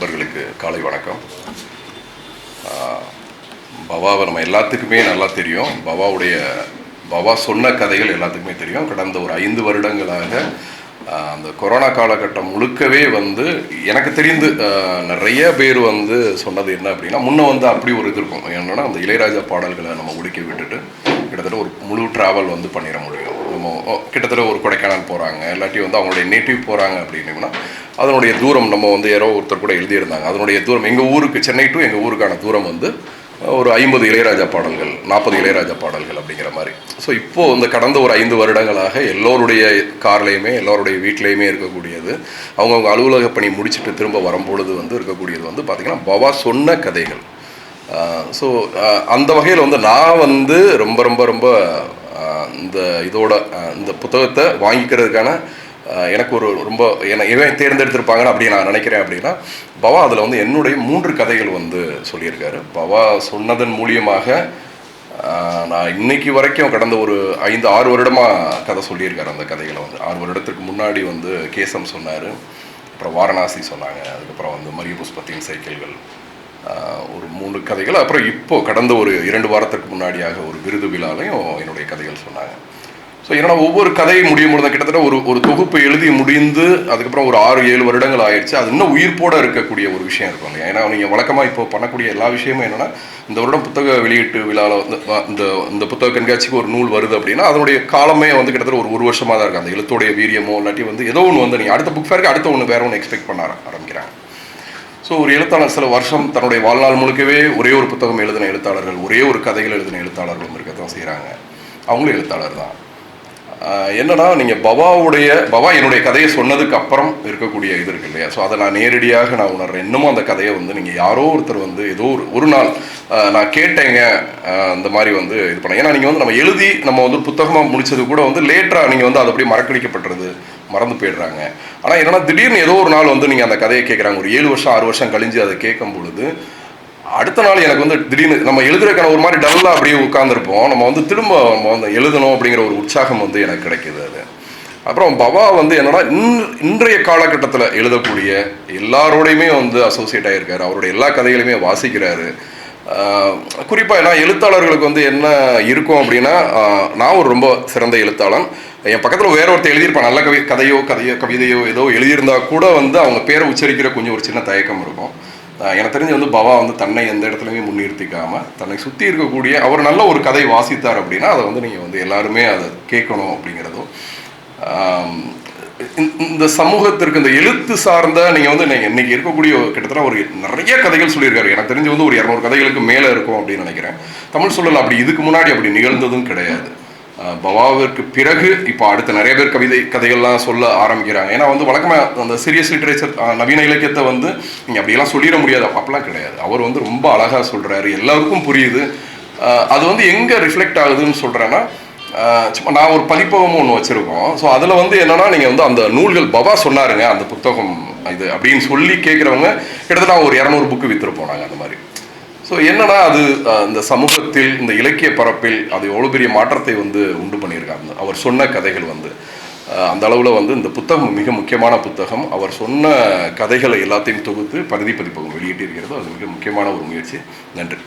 நண்பர்களுக்கு காலை வணக்கம். பவாவை நம்ம எல்லாத்துக்குமே நல்லா தெரியும். பவாவுடைய பவா சொன்ன கதைகள் எல்லாத்துக்குமே தெரியும். கடந்த ஒரு ஐந்து வருடங்களாக அந்த கொரோனா காலகட்டம் முழுக்கவே வந்து எனக்கு தெரிந்து நிறைய பேர் வந்து சொன்னது என்ன அப்படின்னா முன்னே வந்து அப்படி ஒரு இது இருக்கும். என்னென்னா அந்த இளையராஜா பாடல்களை நம்ம ஒடுக்கி விட்டுட்டு கிட்டத்தட்ட ஒரு முழு ட்ராவல் வந்து பண்ணிட முடியும். நம்ம ஓ, கிட்டத்தட்ட ஒரு கொடைக்கானல் போகிறாங்க இல்லாட்டி வந்து அவங்களுடைய நேட்டிவ் போகிறாங்க அப்படின்னீங்கன்னா அதனுடைய தூரம் நம்ம வந்து யாரோ ஒருத்தர் கூட எழுதியிருந்தாங்க. அதனுடைய தூரம் எங்கள் ஊருக்கு சென்னை டு எங்கள் ஊருக்கான தூரம் வந்து ஒரு ஐம்பது இளையராஜா பாடல்கள் நாற்பது இளையராஜா பாடல்கள் அப்படிங்கிற மாதிரி. ஸோ இப்போது இந்த கடந்த ஒரு ஐந்து வருடங்களாக எல்லோருடைய கார்லேயுமே எல்லோருடைய வீட்லேயுமே இருக்கக்கூடியது அவங்கவுங்க அலுவலக பணி முடிச்சுட்டு திரும்ப வரும்பொழுது வந்து இருக்கக்கூடியது வந்து பார்த்திங்கன்னா பவா சொன்ன கதைகள். ஸோ அந்த வகையில் வந்து நான் வந்து ரொம்ப ரொம்ப ரொம்ப இந்த இதோட இந்த புத்தகத்தை வாங்கிக்கிறதுக்கான எனக்கு ஒரு ரொம்ப என்னை இவன் தேர்ந்தெடுத்திருப்பாங்கன்னு அப்படி நான் நினைக்கிறேன் அப்படின்னா பவா அதில் வந்து என்னுடைய மூன்று கதைகள் வந்து சொல்லியிருக்காரு. பவா சொன்னதன் மூலியமாக நான் இன்னைக்கு வரைக்கும் கடந்த ஒரு ஐந்து ஆறு வருடமாக கதை சொல்லியிருக்காரு அந்த கதைகளை வந்து. ஆறு வருடத்துக்கு முன்னாடி வந்து கேசம் சொன்னார் அப்புறம் வாரணாசி சொன்னாங்க அதுக்கப்புறம் வந்து மரிய புஷ்பத்தின் சைக்கிள்கள் ஒரு மூணு கதைகள். அப்புறம் இப்போது கடந்த ஒரு இரண்டு வாரத்துக்கு முன்னாடியாக ஒரு விருது விழாலையும் என்னுடைய கதைகள் சொன்னாங்க. ஸோ என்னன்னா ஒவ்வொரு கதையும் முடியும் பொழுது கிட்டத்தட்ட ஒரு ஒரு தொகுப்பு எழுதி முடிந்து அதுக்கப்புறம் ஒரு ஆறு ஏழு வருடங்கள் ஆயிடுச்சு. அது இன்னும் உயிர்ப்போட இருக்கக்கூடிய ஒரு விஷயம் இருக்கும் இல்லையா? ஏன்னா நீங்கள் வழக்கமாக இப்போ பண்ணக்கூடிய எல்லா விஷயமும் என்னென்னா இந்த வருடம் புத்தக வெளியீட்டு விழாவில் வந்து இந்த இந்த புத்தக கண்காட்சிக்கு ஒரு நூல் வருது அப்படின்னா அதனுடைய காலமே வந்து கிட்டத்தட்ட ஒரு ஒரு வருஷமாக தான் இருக்குது அந்த எழுத்துடைய வீரியமோ இல்லாட்டி வந்து ஏதோ ஒன்று வந்து நீங்கள் அடுத்த புக் ஃபேருக்கு அடுத்த ஒன்று வேற ஒன்று எக்ஸ்பெக்ட் பண்ண ஆரம்பிக்கிறாங்க. ஸோ ஒரு எழுத்தாளர் சில வருஷம் தன்னுடைய வாழ்நாள் முழுக்கவே ஒரே ஒரு புத்தகம் எழுதின எழுத்தாளர்கள் ஒரே ஒரு கதைகள் எழுதின எழுத்தாளர்களும் இருக்கத்தான் செய்கிறாங்க அவங்களும் எழுத்தாளர் தான். என்னன்னா நீங்கள் பவாவுடைய பவா என்னுடைய கதையை சொன்னதுக்கு அப்புறம் இருக்கக்கூடிய இது இருக்கு இல்லையா? ஸோ அதை நான் நேரடியாக நான் உணர்றேன். இன்னமும் அந்த கதையை வந்து நீங்கள் யாரோ ஒருத்தர் வந்து ஏதோ ஒரு ஒரு நாள் நான் கேட்டேங்க அந்த மாதிரி வந்து இது பண்ண ஏன்னா நீங்கள் வந்து நம்ம எழுதி நம்ம வந்து புத்தகமாக முடிச்சது கூட வந்து லேட்டராக நீங்கள் வந்து அது அப்படியே மறக்கடிக்கப்பட்டுறது மறந்து போயிடுறாங்க. ஆனால் என்னன்னா திடீர்னு ஏதோ ஒரு நாள் வந்து நீங்கள் அந்த கதையை கேட்குறாங்க ஒரு ஏழு வருஷம் ஆறு வருஷம் கழிஞ்சு அதை கேட்கும் பொழுது அடுத்த நாள் எனக்கு வந்து திடீர்னு நம்ம எழுதுறதுக்கான ஒரு மாதிரி டல்லாக அப்படியே உட்காந்துருப்போம் நம்ம வந்து திரும்ப நம்ம வந்து எழுதணும் அப்படிங்கிற ஒரு உற்சாகம் வந்து எனக்கு கிடைக்கிது அது. அப்புறம் பவா வந்து என்னன்னா இன்- இன்றைய காலகட்டத்தில் எழுதக்கூடிய எல்லாரோடையுமே வந்து அசோசியேட் ஆகியிருக்காரு அவருடைய எல்லா கதைகளையுமே வாசிக்கிறாரு. குறிப்பாக ஏன்னா எழுத்தாளர்களுக்கு வந்து என்ன இருக்கும் அப்படின்னா நான் ஒரு ரொம்ப சிறந்த எழுத்தாளன். என் பக்கத்தில் வேற ஒருத்தர் எழுதியிருப்பான். நல்ல கவி கதையோ கதையோ கவிதையோ ஏதோ எழுதியிருந்தா கூட வந்து அவங்க பேரை உச்சரிக்கிற கொஞ்சம் ஒரு சின்ன தயக்கம் இருக்கும். எனக்கு தெரிஞ்சு வந்து பவா வந்து தன்னை எந்த இடத்துலையுமே முன்னிறுத்திக்காமல் தன்னை சுற்றி இருக்கக்கூடிய அவர் நல்ல ஒரு கதை வாசித்தார் அப்படின்னா அதை வந்து நீங்கள் வந்து எல்லாருமே அதை கேட்கணும் அப்படிங்கிறதும். இந்த- இந்த சமூகத்திற்கு இந்த எழுத்து சார்ந்த நீங்கள் வந்து நீங்கள் இன்றைக்கி இருக்கக்கூடிய ஒரு கிட்டத்தட்ட ஒரு நிறைய கதைகள் சொல்லியிருக்காரு. எனக்கு தெரிஞ்சு வந்து ஒரு இரநூறு கதைகளுக்கு மேலே இருக்கும் அப்படின்னு நினைக்கிறேன். தமிழ் சூழல் அப்படி இதுக்கு முன்னாடி அப்படி நிகழ்ந்ததும் கிடையாது. பவாவிற்கு பிறகு இப்போ அடுத்த நிறைய பேர் கவிதை கதைகள்லாம் சொல்ல ஆரம்பிக்கிறாங்க. ஏன்னா வந்து வழக்கமாக அந்த சீரியஸ் லிட்ரேச்சர் நவீன இலக்கியத்தை வந்து நீங்கள் அப்படியெல்லாம் சொல்லிட முடியாது. அப்பெல்லாம் கிடையாது. அவர் வந்து ரொம்ப அழகாக சொல்கிறாரு எல்லாருக்கும் புரியுது. அது வந்து எங்கே ரிஃப்ளெக்ட் ஆகுதுன்னு சொல்கிறேன்னா சும்மா நான் ஒரு பதிப்பகமும் ஒன்று வச்சுருக்கோம். ஸோ அதில் வந்து என்னென்னா நீங்கள் வந்து அந்த நூல்கள் பவா சொன்னாருங்க அந்த புத்தகம் இது அப்படின்னு சொல்லி கேட்குறவங்க கிட்டத்தட்ட ஒரு இரநூறு புக்கு விற்றுருப்போம் நாங்கள் அந்த மாதிரி. ஸோ என்னன்னா அது இந்த சமூகத்தில் இந்த இலக்கிய பரப்பில் அது எவ்வளோ பெரிய மாற்றத்தை வந்து உண்டு பண்ணியிருக்காங்க அவர் சொன்ன கதைகள் வந்து அந்த அளவில் வந்து இந்த புத்தகம் மிக முக்கியமான புத்தகம். அவர் சொன்ன கதைகளை எல்லாத்தையும் தொகுத்து பகுதி பதிப்பகம் வெளியிட்டிருக்கிறது. அது மிக முக்கியமான ஒரு முயற்சி. நன்றி.